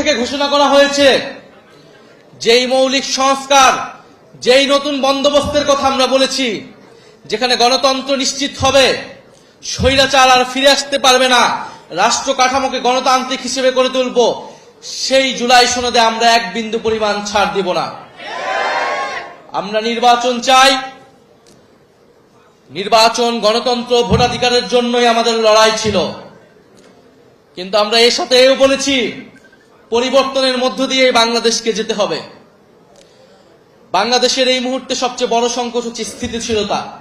থেকে ঘোষণা করা হয়েছে, যেই মৌলিক সংস্কার, যেই নতুন বন্দোবস্তের কথা আমরা বলেছি, যেখানে গণতন্ত্র নিশ্চিত হবে, স্বৈরাচার আর ফিরে আসতে পারবে না, রাষ্ট্র কাঠামোকে গণতান্ত্রিক হিসেবে করে তুলব, সেই জুলাই সনদে আমরা এক বিন্দু পরিমাণ ছাড় দিব না। আমরা নির্বাচন চাই, নির্বাচন গণতন্ত্র ভোটাধিকারের জন্যই আমাদের লড়াই ছিল। কিন্তু আমরা এর সাথে এও বলেছি পরিবর্তনের মধ্য দিয়ে বাংলাদেশকে যেতে হবে। বাংলাদেশের এই মুহূর্তে সবচেয়ে বড় সংকট হচ্ছে স্থিতিশীলতা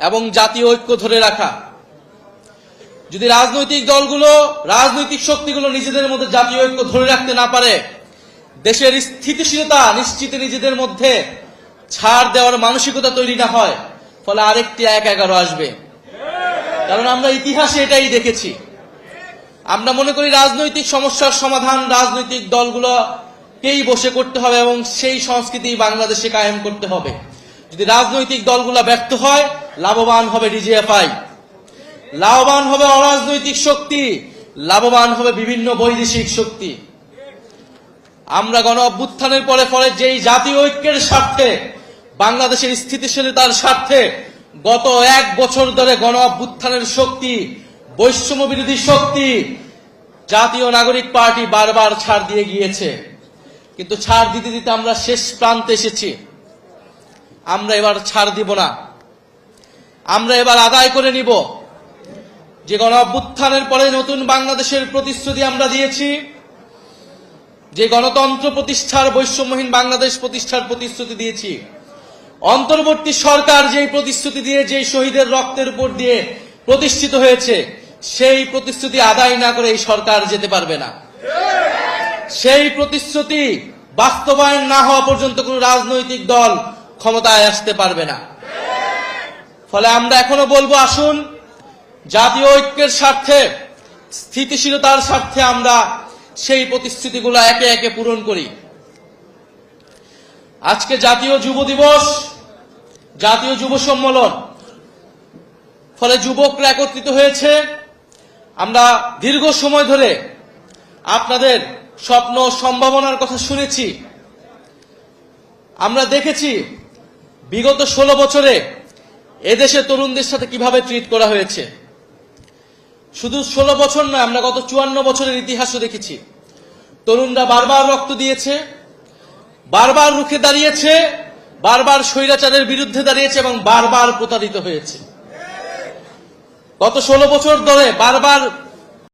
এবং জাতীয় ঐক্য ধরে রাখা। যদি রাজনৈতিক দলগুলো, রাজনৈতিক শক্তিগুলো নিজেদের মধ্যে জাতীয় ঐক্য ধরে রাখতে না পারে, দেশের স্থিতিশীলতা নিশ্চিতে নিজেদের মধ্যে ছাড় দেওয়ার মানসিকতা তৈরি না হয়, ফলে আরেকটি এক এগারো আসবে। কারণ আমরা ইতিহাসে এটাই দেখেছি। আমরা মনে করি রাজনৈতিক সমস্যার সমাধান রাজনৈতিক দলগুলোকেই বসে করতে হবে এবং সেই সংস্কৃতি বাংলাদেশে কায়েম করতে হবে। যদি রাজনৈতিক দলগুলো ব্যর্থ হয়, লাভবান হবে ডিজিএফআই। লাভবান হবে অরাজনৈতিক শক্তি, লাভবান হবে বিভিন্ন বৈদেশিক শক্তি। আমরা গণ অভ্যুত্থানের পরে পরে যেই জাতীয় ঐক্যের স্বার্থে, বাংলাদেশের স্থিতিশীলতার স্বার্থে গত এক বছর ধরে গণ অভ্যুত্থানের শক্তি বৈষম্য বিরোধী শক্তি জাতীয় নাগরিক পার্টি বারবার ছাড় দিয়ে গিয়েছে। কিন্তু ছাড় দিতে দিতে আমরা শেষ প্রান্তে এসেছি। আমরা এবার ছাড় দিব না। আমরা এবার আদায় করে নিব। যে গণ অভ্যুত্থানের পরে নতুন বাংলাদেশের প্রতিশ্রুতি আমরা দিয়েছি, যে গণতন্ত্র প্রতিষ্ঠার, বৈষম্যহীন বাংলাদেশ প্রতিষ্ঠার প্রতিশ্রুতি দিয়েছি। অন্তর্বর্তী সরকার যেই প্রতিশ্রুতি দিয়ে, যেই শহীদের রক্তের উপর দিয়ে প্রতিষ্ঠিত হয়েছে সেই প্রতিশ্রুতি আদায় না করে এই সরকার যেতে পারবে না। সেই প্রতিশ্রুতি বাস্তবায়ন না হওয়া পর্যন্ত কোন রাজনৈতিক দল ক্ষমতায় আসতে পারবে না। ফলে আমরা এখনও বলব, আসুন, জাতীয় ঐক্যের স্বার্থে, স্থিতিশীলতার স্বার্থে আমরা সেই প্রতিশ্রুতিগুলো একে একে পূরণ করি। আজকে জাতীয় যুব দিবস, জাতীয় যুব সম্মেলন, ফলে যুবকরা একত্রিত হয়েছে। আমরা দীর্ঘ সময় ধরে আপনাদের স্বপ্ন, সম্ভাবনার কথা শুনেছি। আমরা দেখেছি বিগত ষোলো বছরে এদেশে তরুণদের সাথে কীভাবে ট্রিট করা হয়েছে। শুধু ষোলো বছর নয়, আমরা গত চুয়ান্ন বছরের ইতিহাসও দেখেছি। তরুণরা বারবার রক্ত দিয়েছে, বারবার রুখে দাঁড়িয়েছে, বারবার স্বৈরাচারের বিরুদ্ধে দাঁড়িয়েছে এবং বারবার প্রতারিত হয়েছে। গত ষোলো বছর ধরে বারবার